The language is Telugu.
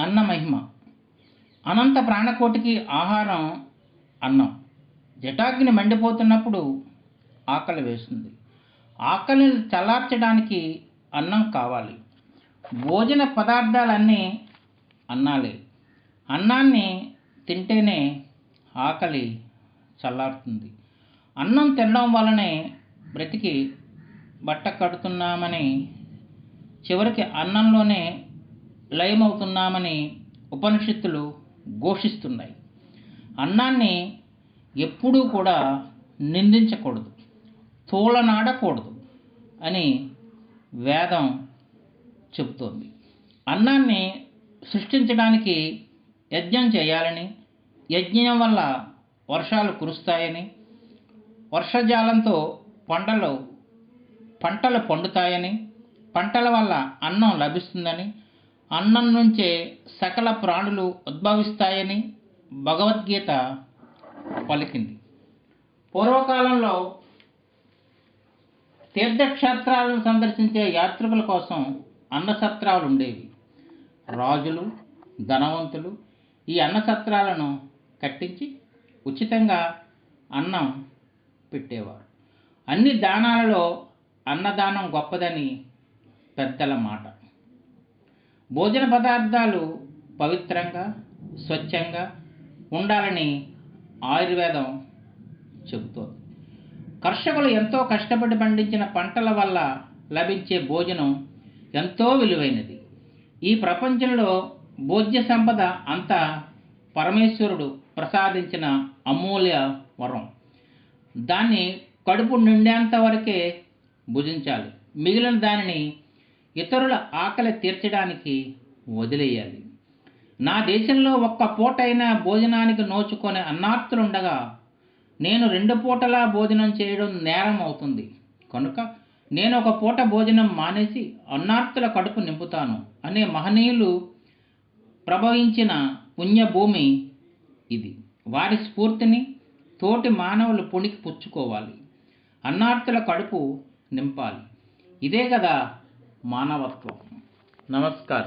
అన్న మహిమ అనంత ప్రాణకోటికి ఆహారం అన్నం. జటాగ్ని మండిపోతున్నప్పుడు ఆకలి వేస్తుంది. ఆకలిని చల్లార్చడానికి అన్నం కావాలి. భోజన పదార్థాలన్నీ అన్నాలే. అన్నాన్ని తింటేనే ఆకలి చల్లారుతుంది. అన్నం తినడం వలనే బ్రతికి బట్ట కడుతున్నామని చివరికి అన్నంలోనే లయమవుతున్నామని ఉపనిషత్తులు ఘోషిస్తున్నాయి. అన్నాన్ని ఎప్పుడూ కూడా నిందించకూడదు తోలనాడకూడదు అని వేదం చెబుతోంది. అన్నాన్ని సృష్టించడానికి యజ్ఞం చేయాలని యజ్ఞం వల్ల వర్షాలు కురుస్తాయని వర్షజాలంతో పంటలు పంటలు పండుతాయని పంటల వల్ల అన్నం లభిస్తుందని అన్నం నుంచే సకల ప్రాణులు ఉద్భవిస్తాయని భగవద్గీత పలికింది. పూర్వకాలంలో తీర్థక్షేత్రాలను సందర్శించే యాత్రికుల కోసం అన్నసత్రాలు ఉండేవి. రాజులు ధనవంతులు ఈ అన్నసత్రాలను కట్టించి ఉచితంగా అన్నం పెట్టేవారు. అన్ని దానాలలో అన్నదానం గొప్పదని పెద్దల మాట. భోజన పదార్థాలు పవిత్రంగా స్వచ్ఛంగా ఉండాలని ఆయుర్వేదం చెబుతోంది. కర్షకులు ఎంతో కష్టపడి పండించిన పంటల వల్ల లభించే భోజనం ఎంతో విలువైనది. ఈ ప్రపంచంలో భోజ్య సంపద అంతా పరమేశ్వరుడు ప్రసాదించిన అమూల్య వరం. దాన్ని కడుపు నిండేంత వరకే భుజించాలి. మిగిలిన దానిని ఇతరుల ఆకలి తీర్చడానికి వదిలేయాలి. నా దేశంలో ఒక్క పూటైనా భోజనానికి నోచుకొని అన్నార్తులుండగా నేను రెండు పూటలా భోజనం చేయడం నేరం అవుతుంది కనుక నేను ఒక పూట భోజనం మానేసి అన్నార్తుల కడుపు నింపుతాను అనే మహనీయులు ప్రభవించిన పుణ్యభూమి ఇది. వారి స్ఫూర్తిని తోటి మానవులు పుణికి పుచ్చుకోవాలి. అన్నార్తుల కడుపు నింపాలి. ఇదే కదా मानवत्व। नमस्कार।